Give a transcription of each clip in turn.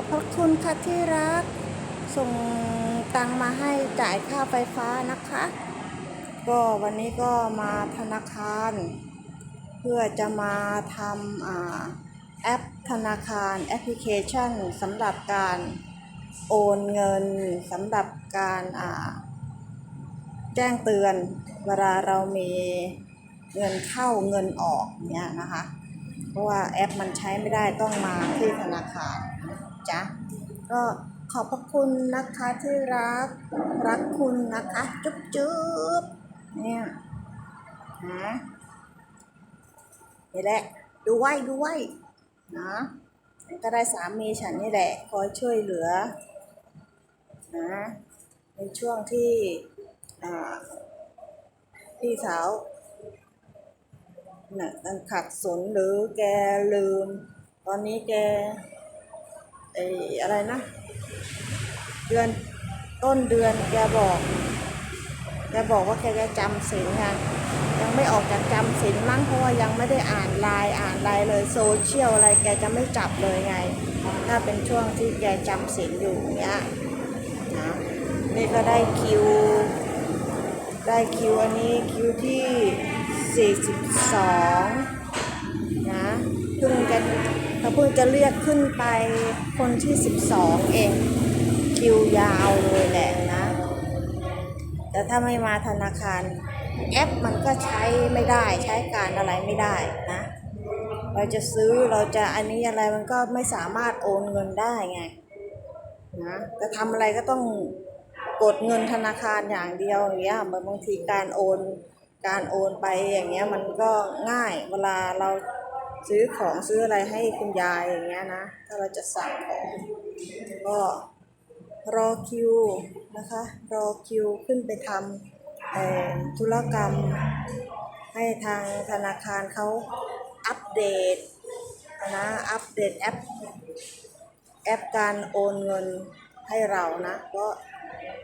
อบพระคุณค่ะที่รัก ส่งตังมาให้จ่ายค่าไฟฟ้านะคะ ก็วันนี้ก็มาธนาคาร เพื่อจะมาทำอาแอปธนาคารแอปพลิเคชันสำหรับการโอนเงินสำหรับการอ่าแจ้งเตือนเวลาเรามีเงินเข้าเงินออกเนี่ยนะคะ เพราะว่าแอปมันใช้ไม่ได้ต้องมาที่ธนาคาร จ้ะก็ขอบพระคุณนะคะที่รัก รักคุณนะคะ จุ๊บจุ๊บเนี่ยนะนี่แหละดูไว้ดูไว้นะก็ได้สามีฉันนี่แหละ คอยช่วยเหลือนะในช่วงที่อ่าพี่สาวน่ะมันขัดสนหรือแกลืม ตอนนี้แก ออะไรนะ เดือนต้นเดือนแกบอกแกบอกว่าแกจะจำศีลไงยังไม่ออกจากจำศีลมั้งเพราะว่ายังไม่ได้อ่านไลน์อ่านไลน์เลยโซเชียลอะไรแกจะไม่จับเลยไง ถ้าเป็นช่วงที่แกจำศีลอยู่เนี้ยนะนี่ก็ได้คิว ได้คิวอันนี้คิวที่ 42 นะเพิ่งจะ เขาเพิ่งจะเรียกขึ้นไปคนที่ 12 เอง คิวยาวเลยแหละนะ แต่ถ้าไม่มาธนาคาร แอปมันก็ใช้ไม่ได้ใช้การอะไรไม่ได้นะ เราจะซื้อเราจะอันนี้อะไรมันก็ไม่สามารถโอนเงินได้ไงนะจะทำอะไรก็ต้องกดเงินธนาคารอย่างเดียวอย่างเงี้ยบางทีการโอนการโอนไปอย่างเงี้ยมันก็ง่ายเวลาเรา ซื้อของซื้ออะไรให้คุณยายอย่างเงี้ยนะ ถ้าเราจะสั่งของก็รอคิวนะคะ รอคิวขึ้นไปทำธุรกรรม ให้ทางธนาคารเขาอัปเดตนะอัปเดตแอปแอปการโอนเงินให้เรานะเพราะ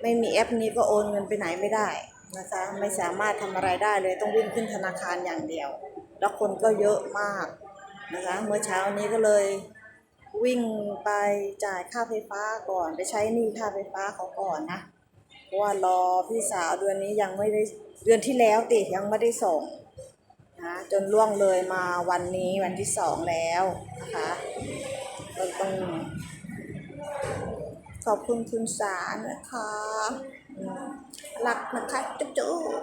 ไม่มีแอปนี้ก็โอนเงินไปไหนไม่ได้นะคะไม่สามารถทำอะไรได้เลยต้องวิ่งขึ้นธนาคารอย่างเดียว แล้วคนก็เยอะมาก นะคะ เมื่อเช้านี้ก็เลยวิ่งไปจ่ายค่าไฟฟ้าก่อนไปใช้หนี้ค่าไฟฟ้าเขาก่อนนะเพราะว่ารอพี่สาวเดือนนี้ยังไม่ได้เดือนที่แล้วติยังไม่ได้ส่งนะจนล่วงเลยมาวันนี้วันที่สองแล้วนะคะก็ต้องขอบคุณคุณสารนะคะรักนะคะจุ๊บจุ๊บ